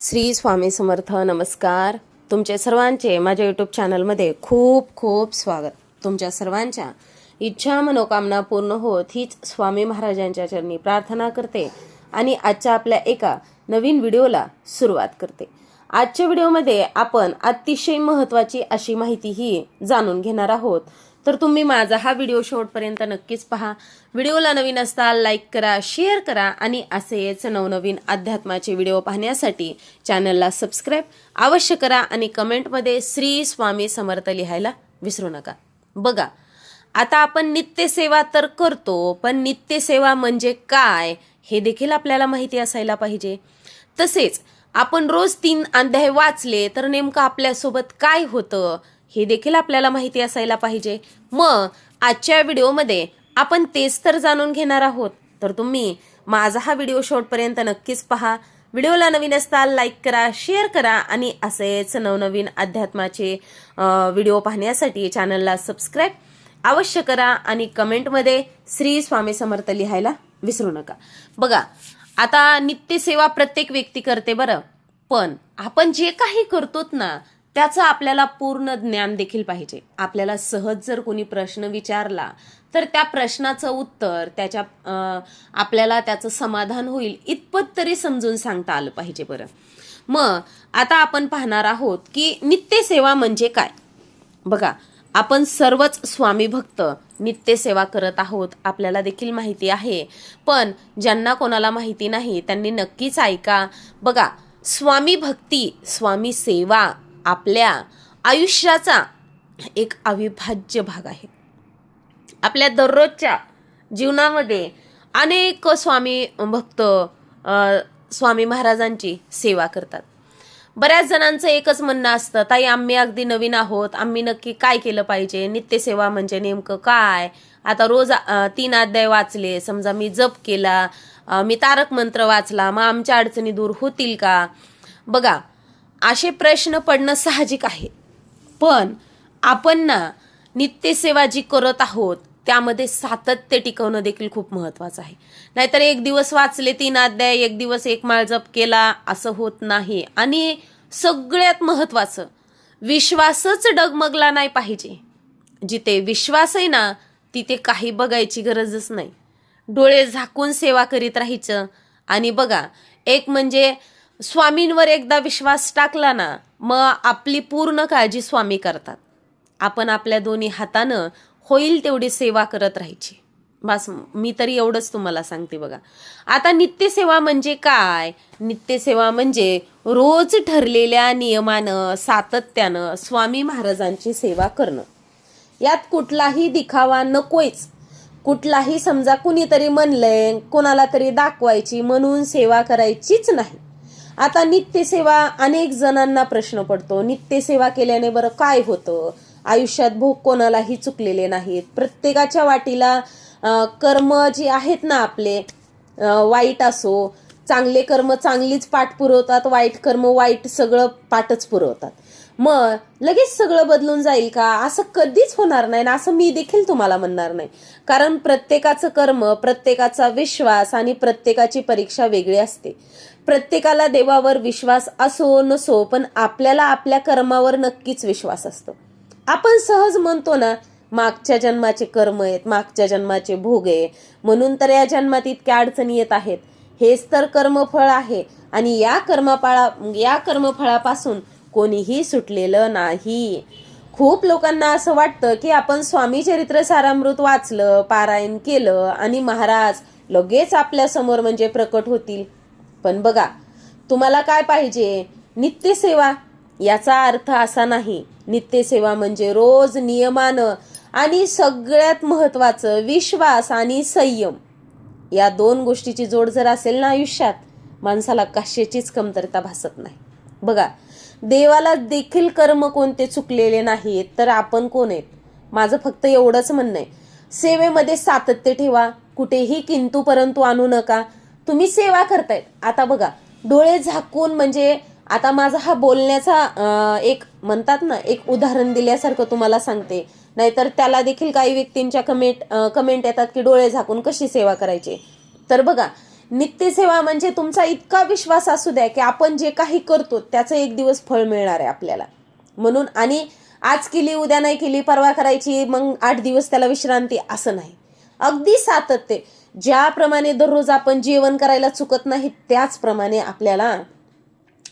श्री स्वामी समर्थ नमस्कार. तुमचे सर्वांचे माझ्या यूट्यूब चॅनलमध्ये खूप खूप स्वागत. तुमच्या सर्वांच्या इच्छा मनोकामना पूर्ण होत हीच स्वामी महाराजांच्या चरणी प्रार्थना करते आणि आजच्या आपल्या एका नवीन व्हिडिओला सुरुवात करते. आजच्या व्हिडिओमध्ये आपण अतिशय महत्त्वाची अशी माहिती ही जाणून घेणार आहोत. तर तुम्ही माझा हा व्हिडिओ शेवटपर्यंत नक्कीच पहा. व्हिडिओला नवीन असताल लाईक करा शेअर करा आणि असेच नवनवीन अध्यात्माचे व्हिडिओ पाहण्यासाठी चॅनलला सबस्क्राईब अवश्य करा आणि कमेंटमध्ये श्री स्वामी समर्थ लिहायला विसरू नका. बघा आता आपण नित्यसेवा तर करतो पण नित्यसेवा म्हणजे काय हे देखील आपल्याला माहिती असायला पाहिजे. तसेच आपण रोज तीन अध्याय वाचले तर नेमकं आपल्यासोबत काय होतं? हे देखील आपल्याला माहिती असायला पाहिजे. मग आजच्या व्हिडिओमध्ये आपण तेच तर जाणून घेणार आहोत. तर तुम्ही माझा हा व्हिडिओ शेवटपर्यंत नक्कीच पहा. व्हिडिओला नवीन असताल लाईक करा शेअर करा आणि असेच नवनवीन अध्यात्माचे व्हिडिओ पाहण्यासाठी चॅनलला सबस्क्राईब अवश्य करा आणि कमेंटमध्ये श्री स्वामी समर्थ लिहायला विसरू नका. बघा आता नित्यसेवा प्रत्येक व्यक्ती करते बरं. पण आपण जे काही करतोत ना त्याचं आपल्याला पूर्ण ज्ञान देखील पाहिजे. आपल्याला सहज जर कोणी प्रश्न विचारला तर त्या प्रश्नाचं उत्तर त्याच्या आपल्याला त्याचं समाधान होईल इतपत तरी समजून सांगता आलं पाहिजे बरं. मग आता आपण पाहणार आहोत की नित्यसेवा म्हणजे काय? बघा आपण सर्वच स्वामी भक्त नित्यसेवा करत आहोत आपल्याला देखील माहिती आहे. पण ज्यांना कोणाला माहिती नाही त्यांनी नक्कीच ऐका. बघा स्वामी भक्ती स्वामी सेवा आपल्या आयुष्याचा एक अविभाज्य भाग आहे. आपल्या दररोजच्या जीवनामध्ये अनेक स्वामी भक्त स्वामी महाराजांची सेवा करतात. बऱ्याच जणांचं एकच म्हणणं असतं ताई आम्ही अगदी नवीन आहोत. आम्ही नक्की काय केलं पाहिजे? नित्यसेवा म्हणजे नेमकं काय? आता रोज तीन अध्याय वाचले. समजा मी जप केला मी तारक मंत्र वाचला. मग आमच्या अडचणी दूर होतील का? बघा असे प्रश्न पडणं साहजिक आहे. पण आपण ना नित्यसेवा जी करत आहोत त्यामध्ये सातत्य टिकवणं देखील खूप महत्त्वाचं आहे. नाहीतर एक दिवस वाचले तीन अध्याय एक दिवस एक माळ जप केला असं होत नाही. आणि सगळ्यात महत्त्वाचं विश्वासच डगमगला नाही पाहिजे. जिथे विश्वास आहे ना तिथे काही बघायची गरजच नाही. डोळे झाकून सेवा करीत राहायचं. आणि बघा एक म्हणजे स्वामींवर एकदा विश्वास टाकला ना मग आपली पूर्ण काळजी स्वामी करतात. आपण आपल्या दोन्ही हातानं होईल तेवढी सेवा करत राहायची. बस मी तरी एवढंच तुम्हाला सांगते बघा. आता नित्यसेवा म्हणजे काय? नित्यसेवा म्हणजे रोज ठरलेल्या नियमानं सातत्यानं स्वामी महाराजांची सेवा करणं. यात कुठलाही दिखावा नकोच कुठलाही समजा कुणीतरी म्हणलंय कोणाला तरी दाखवायची म्हणून सेवा करायचीच नाही. आता नित्यसेवा अनेक जणांना प्रश्न पडतो. नित्यसेवा केल्याने बरं काय होतं? आयुष्यात भोग कोणालाही चुकलेले नाहीत. प्रत्येकाच्या वाटीला कर्म जे आहेत ना आपले वाईट असो चांगले कर्म चांगलीच पाठ पुरवतात वाईट कर्म वाईट सगळं पाठच पुरवतात. मग लगेच सगळं बदलून जाईल का? असं कधीच होणार नाही ना. असं मी देखील तुम्हाला म्हणणार नाही. कारण प्रत्येकाचं कर्म प्रत्येकाचा विश्वास आणि प्रत्येकाची परीक्षा वेगळी असते. प्रत्येकाला देवावर विश्वास असो नसो पण आपल्याला आपल्या कर्मावर नक्कीच विश्वास असतो. आपण सहज म्हणतो ना मागच्या जन्माचे कर्म आहेत मागच्या जन्माचे भोग आहे. म्हणून तर या जन्मात इतक्या अडचणी येत आहेत. हेच तर कर्मफळ आहे. आणि या कर्मफळा या कर्मफळापासून कोणीही सुटलेलं नाही. खूप लोकांना असं वाटतं की आपण स्वामी चरित्र सारामृत वाचलं पारायण केलं आणि महाराज लगेच आपल्यासमोर म्हणजे प्रकट होतील. पण बघा तुम्हाला काय पाहिजे? नित्यसेवा? याचा अर्थ असा नाही. नित्यसेवा म्हणजे रोज नियमानं आणि सगळ्यात महत्वाचं विश्वास आणि संयम. या दोन गोष्टीची जोड जर असेल ना आयुष्यात माणसाला कशाचीच कमतरता भासत नाही. बघा देवाला देखील कर्म कोणते चुकलेले नाहीत तर आपण कोण आहेत? माझं फक्त एवढंच म्हणणं आहे. सेवेमध्ये सातत्य ठेवा. कुठेही किंतू परंतु आणू नका. तुम्ही सेवा करतायत. आता बघा डोळे झाकून म्हणजे आता माझा हा बोलण्याचा एक म्हणतात ना एक उदाहरण दिल्यासारखं तुम्हाला सांगते. नाहीतर त्याला देखील काही व्यक्तींच्या कमेंट कमेंट येतात की डोळे झाकून कशी सेवा करायची? तर बघा नित्यसेवा म्हणजे तुमचा इतका विश्वास असू द्या की आपण जे काही करतो त्याचं एक दिवस फळ मिळणार आहे आपल्याला. म्हणून आणि आज केली उद्या नाही केली परवा करायची मग आठ दिवस त्याला विश्रांती असं नाही. अगदी सातत्य. ज्याप्रमाणे दररोज आपण जेवण करायला चुकत नाही त्याचप्रमाणे आपल्याला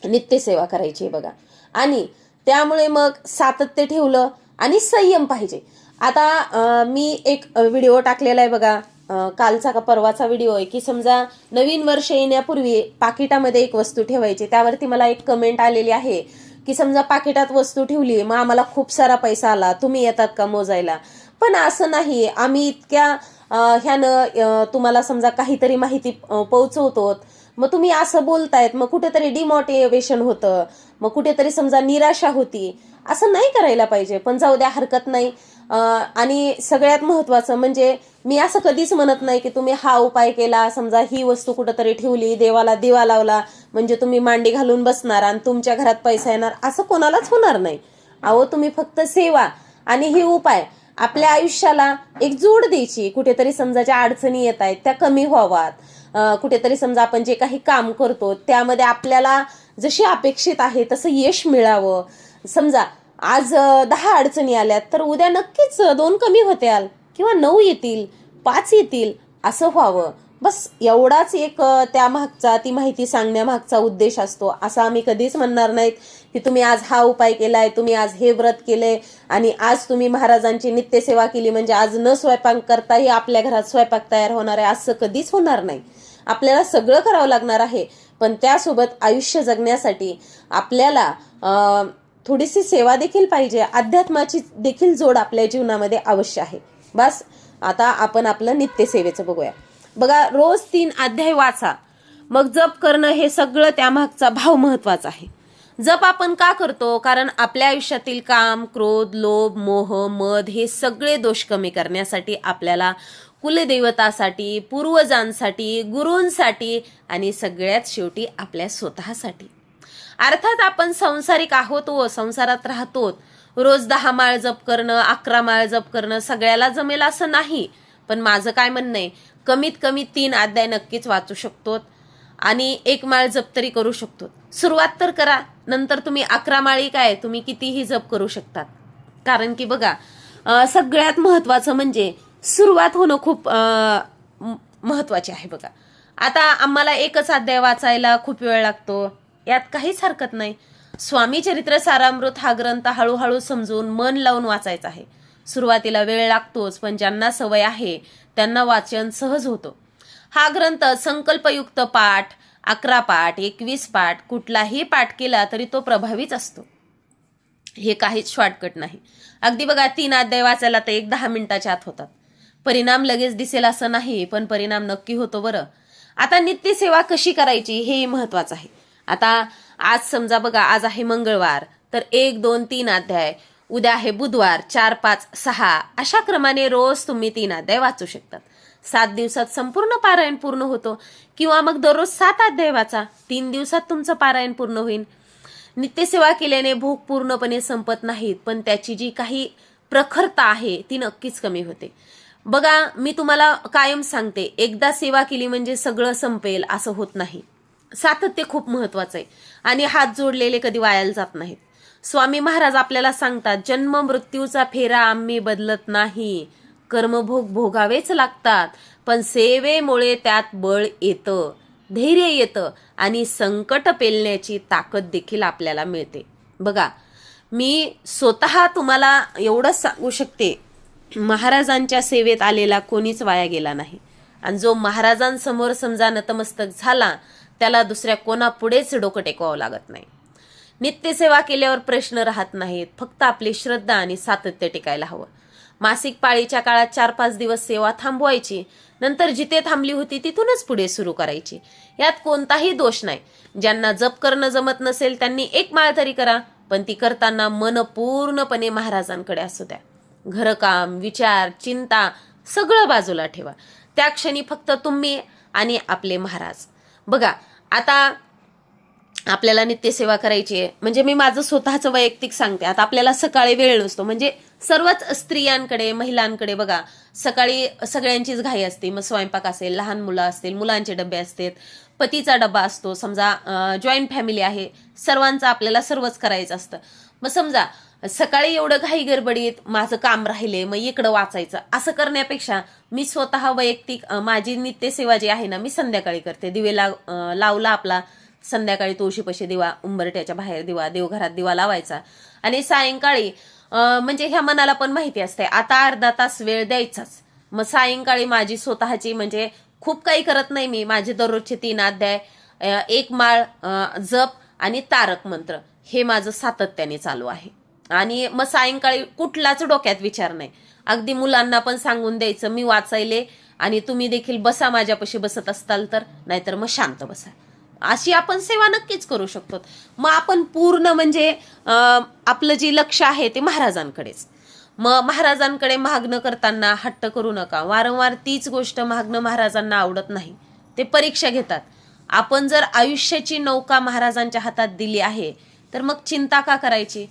नित्यसेवा करायची आहे बघा. आणि त्यामुळे मग सातत्य ठेवलं आणि संयम पाहिजे. आता मी एक व्हिडिओ टाकलेला आहे बघा. कालचा का परवाचा व्हिडिओ आहे की समजा नवीन वर्ष येण्यापूर्वी पाकिटामध्ये एक वस्तू ठेवायची त्यावरती मला एक कमेंट आलेली आहे की समजा पाकिटात वस्तू ठेवली मग आम्हाला खूप सारा पैसा आला तुम्ही येतात का मोजायला? पण असं नाही आम्ही इतक्या ह्यानं तुम्हाला समजा काहीतरी माहिती पोहोचवतो मग तुम्ही असं बोलतायत मग कुठेतरी डिमोटिवेशन होतं मग कुठेतरी समजा निराशा होती असं नाही करायला पाहिजे पण जाऊ द्या हरकत नाही. आणि सगळ्यात महत्वाचं म्हणजे मी असं कधीच म्हणत नाही की तुम्ही हा उपाय केला समजा ही वस्तू कुठंतरी ठेवली देवाला दिवा लावला म्हणजे तुम्ही मांडी घालून बसणार आणि तुमच्या घरात पैसा येणार असं कोणालाच होणार नाही. अहो तुम्ही फक्त सेवा आणि हे उपाय आपल्या आयुष्याला एक जोड द्यायची. कुठेतरी समजा ज्या अडचणी येत आहेत त्या कमी व्हावात. कुठेतरी समजा आपण जे काही काम करतो त्यामध्ये आपल्याला जशी अपेक्षित आहे तसं यश मिळावं. समजा आज दहा अडचणी आल्यात तर उद्या नक्कीच दोन कमी होत्याल. किंवा नऊ येतील पाच येतील असं व्हावं. बस एवढाच एक त्यामागचा त्या मागचा ती माहिती सांगण्यामागचा उद्देश असतो. असं आम्ही कधीच म्हणणार नाहीत की तुम्ही आज हा उपाय केलाय तुम्ही आज हे व्रत केले आणि आज तुम्ही महाराजांची नित्यसेवा केली म्हणजे आज न स्वयंपाक करताही आपल्या घरात स्वयंपाक तयार होणार आहे असं कधीच होणार नाही. आपल्याला सगळं करावं लागणार आहे. पण त्यासोबत आयुष्य जगण्यासाठी आपल्याला अं, थोडीशी सेवा देखील पाहिजे. अध्यात्माची देखील जोड आपल्या जीवनामध्ये अवश्य आहे. बस आता आपण आपलं नित्यसेवेचं बघूया. बघा रोज तीन अध्याय वाचा. मग जप करणं हे सगळं त्यामागचा भाव महत्त्वाचा आहे. जप आपण का करतो? कारण आपल्या आयुष्यातील काम क्रोध लोभ मोह मध हे सगळे दोष कमी करण्यासाठी आपल्याला कुलदेवतासाठी पूर्वजांसाठी गुरूंसाठी आणि सगळ्यात शेवटी आपल्या स्वतःसाठी. अर्थात आपण संसारिक आहोत व संसारात राहतो. रोज दहा माळ जप करणं अकरा माळ जप करणं सगळ्याला जमेल असं नाही. पण माझं काय म्हणणं आहे? कमीत कमी तीन अध्याय नक्कीच वाचू शकतो आणि एक माळ जप तरी करू शकतो सुरुवात तर करा नंतर तुम्ही अकरा माळी काय तुम्ही कितीही जप करू शकतात. कारण की बघा सगळ्यात महत्वाचं म्हणजे सुरुवात होणं खूप महत्त्वाचे महत्त्वाचे आहे बघा. आता आम्हाला एकच अध्याय वाचायला खूप वेळ लागतो. यात काहीच हरकत नाही. स्वामी चरित्र सारामृत हा ग्रंथ हळूहळू समजून मन लावून वाचायचा आहे. सुरुवातीला वेळ लागतोच पण ज्यांना सवय आहे त्यांना वाचन सहज होतं. हा ग्रंथ संकल्पयुक्त पाठ अकरा पाठ एकवीस पाठ कुठलाही पाठ केला तरी तो प्रभावीच असतो. हे काहीच शॉर्टकट नाही. अगदी बघा तीन अध्याय वाचायला तर एक दहा मिनिटाच्या आत होतात. परिणाम लगेच दिसेल असं नाही पण परिणाम नक्की होतो बरं. आता नित्यसेवा कशी करायची हेही महत्वाचं आहे. आता आज समजा बघा आज आहे मंगळवार तर एक दोन तीन अध्याय. उद्या आहे बुधवार चार पाच सहा. अशा क्रमाने रोज तुम्ही तीन अध्याय वाचू शकतात. सात दिवसात संपूर्ण पारायण पूर्ण होतो. किंवा मग दररोज सात अध्याय वाचा. तीन दिवसात तुमचं पारायण पूर्ण होईल. नित्यसेवा केल्याने भूक पूर्णपणे संपत नाहीत पण त्याची जी काही प्रखरता आहे ती नक्कीच कमी होते. बघा मी तुम्हाला कायम सांगते एकदा सेवा केली म्हणजे सगळं संपेल असं होत नाही. सातत्य खूप महत्वाचं आहे. आणि हात जोडलेले कधी वायाला जात नाहीत. स्वामी महाराज आपल्याला सांगतात जन्म मृत्यूचा फेरा आम्ही बदलत नाही. कर्मभोग भोगावेच लागतात पण सेवेमुळे त्यात बळ येतं धैर्य येतं आणि संकट पेलण्याची ताकद देखील आपल्याला मिळते. बघा मी स्वतः तुम्हाला एवढंच सांगू शकते महाराजांच्या सेवेत आलेला कोणीच वाया गेला नाही. आणि जो महाराजांसमोर समजा नतमस्तक झाला त्याला दुसऱ्या कोणापुढेच डोकं टेकवावं लागत नाही. नित्यसेवा केल्यावर प्रश्न राहत नाहीत. फक्त आपली श्रद्धा आणि सातत्य टिकायला हवं. मासिक पाळीच्या काळात चार पाच दिवस सेवा थांबवायची. नंतर जिथे थांबली होती तिथूनच पुढे सुरू करायची. यात कोणताही दोष नाही. ज्यांना जप करणं जमत नसेल त्यांनी एक माळ तरी करा पण ती करताना मन पूर्णपणे महाराजांकडे असू द्या. घरकाम विचार चिंता सगळं बाजूला ठेवा. त्या क्षणी फक्त तुम्ही आणि आपले महाराज. बघा आता आपल्याला नित्यसेवा करायची आहे. म्हणजे मी माझं स्वतःचं वैयक्तिक सांगते. आता आपल्याला सकाळी वेळ नसतो. म्हणजे सर्वच स्त्रियांकडे महिलांकडे बघा सकाळी सगळ्यांचीच घाई असते. मग स्वयंपाक असेल लहान मुलं असतील मुलांचे डबे असतात पतीचा डबा असतो. समजा जॉईंट फॅमिली आहे. सर्वांचं आपल्याला सर्वच करायचं असतं. मग समजा सकाळी एवढं घाई गडबडीत माझं काम राहिले मग इकडं वाचायचं. असं करण्यापेक्षा मी स्वतः वैयक्तिक माझी नित्यसेवा जी आहे ना मी संध्याकाळी करते. दिवे लाव लावला आपला संध्याकाळी तुळशीपाशी दिवा उंबरट्याच्या बाहेर दिवा देवघरात दिवा लावायचा. आणि सायंकाळी म्हणजे ह्या मनाला पण माहिती असते आता अर्धा तास वेळ द्यायचाच. मग सायंकाळी माझी स्वतःची म्हणजे खूप काही करत नाही मी माझे दररोजचे तीन अध्याय एक माळ जप आणि तारक मंत्र हे माझं सातत्याने चालू आहे. आणि मग सायंकाळी कुठलाच डोक्यात विचार नाही. अगदी मुलांना पण सांगून द्यायचं मी वाचायले आणि तुम्ही देखील बसा माझ्यापाशी बसत असताल तर. नाहीतर मग शांत बसा. अशी आपण सेवा नक्कीच करू शकतो. मग आपण पूर्ण म्हणजे आपलं जे लक्ष आहे ते महाराजांकडेच. मग महाराजांकडे मागणं करताना हट्ट करू नका. वारंवार तीच गोष्ट मागणं महाराजांना आवडत नाही. ते परीक्षा घेतात. आपण जर आयुष्याची नौका महाराजांच्या हातात दिली आहे तर मग चिंता का करायची?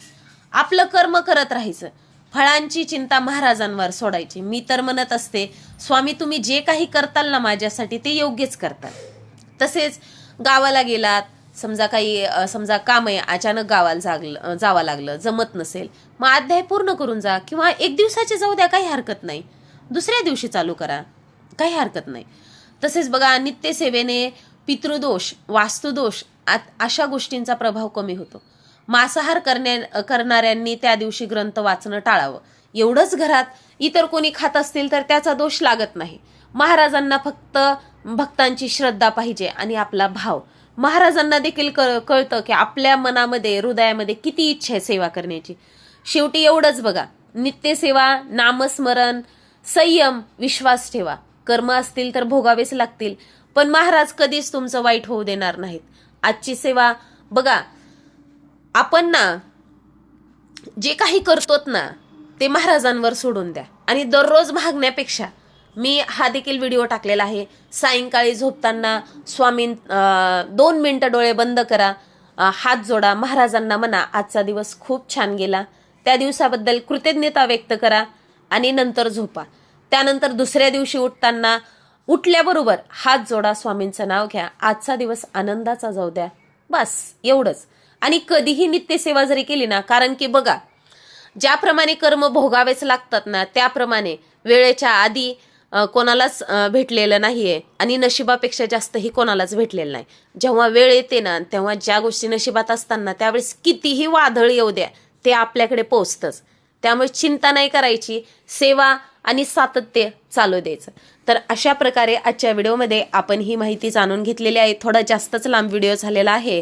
आपलं कर्म करत राहायचं. फळांची चिंता महाराजांवर सोडायची. मी तर म्हणत असते स्वामी तुम्ही जे काही करताल ना माझ्यासाठी ते योग्यच करताल. तसेच गावाला गेलात समजा काही समजा काम आहे अचानक गावाला जागलं जावं लागलं जमत नसेल मग अध्याय पूर्ण करून जा किंवा एक दिवसाचे जाऊ द्या काही हरकत नाही. दुसऱ्या दिवशी चालू करा काही हरकत नाही. तसेच बघा नित्यसेवेने पितृदोष वास्तुदोष आ- अशा गोष्टींचा प्रभाव कमी होतो. मांसाहार करण्या करणाऱ्यांनी त्या दिवशी ग्रंथ वाचणं टाळावं. एवढंच घरात इतर कोणी खात असतील तर त्याचा दोष लागत नाही. महाराजांना फक्त भक्तांची श्रद्धा पाहिजे आणि आपला भाव. महाराजांना देखील क कळतं की आपल्या मनामध्ये हृदयामध्ये किती इच्छा आहे सेवा करण्याची. शेवटी एवढंच बघा. नित्यसेवा नामस्मरण संयम विश्वास ठेवा. कर्म असतील तर भोगावेच लागतील. पण महाराज कधीच तुमचं वाईट होऊ देणार नाहीत. आजची सेवा बघा. आपण ना जे काही करतोत ना ते महाराजांवर सोडून द्या. आणि दररोज मागण्यापेक्षा मी हा देखील व्हिडिओ टाकलेला आहे. सायंकाळी झोपताना स्वामी दोन मिनटं डोळे बंद करा हात जोडा महाराजांना म्हणा आजचा दिवस खूप छान गेला. त्या दिवसाबद्दल कृतज्ञता व्यक्त करा आणि नंतर झोपा. त्यानंतर दुसऱ्या दिवशी उठताना उठल्याबरोबर हात जोडा स्वामींचं नाव घ्या. आजचा दिवस आनंदाचा जाऊ द्या. बस एवढंच. आणि कधीही नित्यसेवा जरी केली ना कारण की बघा ज्याप्रमाणे कर्म भोगावेच लागतात ना त्याप्रमाणे वेळेच्या आधी कोणालाच भेटलेलं नाहीये आणि नशिबापेक्षा जास्तही कोणालाच भेटलेलं नाही. जेव्हा वेळ येते ना तेव्हा ज्या गोष्टी नशिबात असताना त्यावेळेस कितीही वादळ येऊ द्या ते आपल्याकडे पोचतंच त्यामुळे चिंता नाही करायची सेवा आणि सातत्य चालू द्यायचं. तर अशा प्रकारे आजच्या व्हिडिओमध्ये आपण ही माहिती जाणून घेतलेली आहे. थोडा जास्तच लांब व्हिडिओ झालेला आहे.